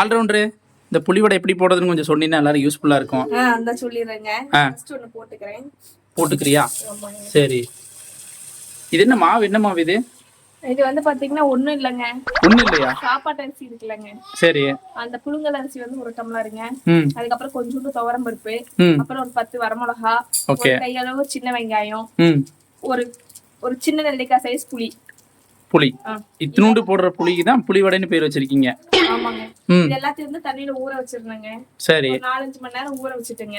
All-rounder இந்த புளிவடை எப்படி போடுறதுன்னு கொஞ்சம் சொன்னீங்கன்னா எல்லாரும் யூஸ்ஃபுல்லா இருக்கும். அந்த சொல்லிடுறேங்க. ஃபர்ஸ்ட் போட்டுக்கிறேன். போட்டுக்கிறியா? சரி. இது என்ன மாவு? என்ன மாவு இது? இது வந்து பாத்தீங்கன்னா ஒண்ணும் இல்லைங்க. ஒண்ணும் இல்லையா? சாப்பாட்டு அரிசி இருக்குல்லங்க. சரி. அந்த புழுங்கல் அரிசி வந்து ஒரு டம்ளருங்க. அதுக்கப்புறம் கொஞ்சோண்டு துவரம் பருப்பு. அப்புறம் ஒரு பத்து வரமிளகா. ஒரு கையளவு சின்ன வெங்காயம். ஒரு ஒரு சின்ன நெல்லிக்காய் சைஸ் புளி. புளி. இத்தினூண்டு போடுற புளிக்கு தான் புளிவடைன்னு பேர் வச்சிருக்கீங்க. எல்லாத்தையும் வந்து தண்ணியில ஊற வச்சிருந்தேங்க சரி. நாலஞ்சு மணி நேரம் ஊற வச்சுட்டுங்க.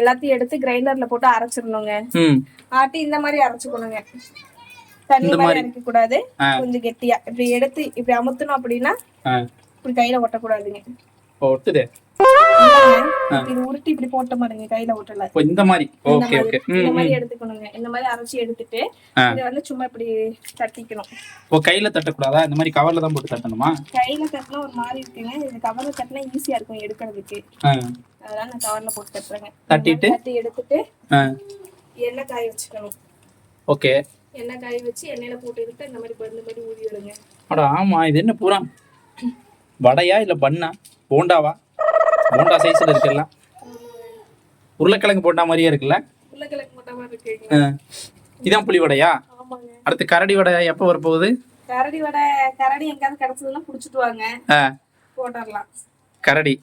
எல்லாத்தையும் எடுத்து கிரைண்டர்ல போட்டு அரைச்சிடணுங்க. ஆட்டி இந்த மாதிரி அரைச்சுக்கணுங்க. தண்ணி மாதிரி அரைக்க கூடாது. கொஞ்சம் கெட்டியா. இப்படி எடுத்து இப்படி அமுத்தணும் அப்படின்னா இப்படி கையில ஒட்டக்கூடாதுங்க. ஒட்டுதே. இது உருட்டி இப்படி போட்ட மாதிரிங்க கையில ஒட்டல. இந்த மாதிரி. Okay okay. இந்த மாதிரி எடுத்துக்கணுங்க. இந்த மாதிரி அரைச்சி எடுத்துட்டு. இதை வந்து சும்மா இப்படி தட்டிக்கணும். ஓ கையில தட்டக்கூடாதா? இந்த மாதிரி கவர்ல தான் போட்டு தட்டணுமா? கையில தட்டினா ஒரு மாதிரி இருக்குங்க. இது கவர்ல தட்டினா ஈஸியா இருக்கும் எடுக்கிறதுக்கு. ஆ. அதெல்லாம் நான் கவர்ல போட்டு தட்டுறேங்க. தட்டிட்டு? தட்டி எடுத்துட்டு எண்ணெய் காய வச்சுக்கணும். ஓகே. எண்ணெய் காய வச்சு எண்ணெயில போட்டு எடுத்து இந்த மாதிரி இந்த மாதிரி ஊதி விடுங்க. அட ஆமா. இது என்ன பூரா? வடையா இல்ல பண்ணா? போண்டாவா? போண்டா சைஸ்ல இருக்குல்ல? உருளைக்கிழங்கு போண்டா மாதிரியே இருக்குல்ல. இதான் புளி வடையா? அடுத்து கரடி வடை எப்போ வரப்போகுது? கரடி வடை கரடி எங்கேயாவது கிடைச்சதுன்னா புடிச்சிட்டு வாங்க போட்டுடலாம். கரடி.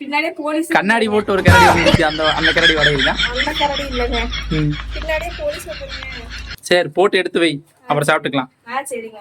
பின்னாடியே போலீஸ் கண்ணாடி போட்டு ஒரு கரடி வந்துச்சு அந்த அந்த கரடி வடை இல்ல அந்த கரடி இல்லைங்க. பின்னாடியே போலீஸ் சரி போட்டு எடுத்து வை. அப்புறம் சாப்பிட்டுக்கலாம். சரிங்க.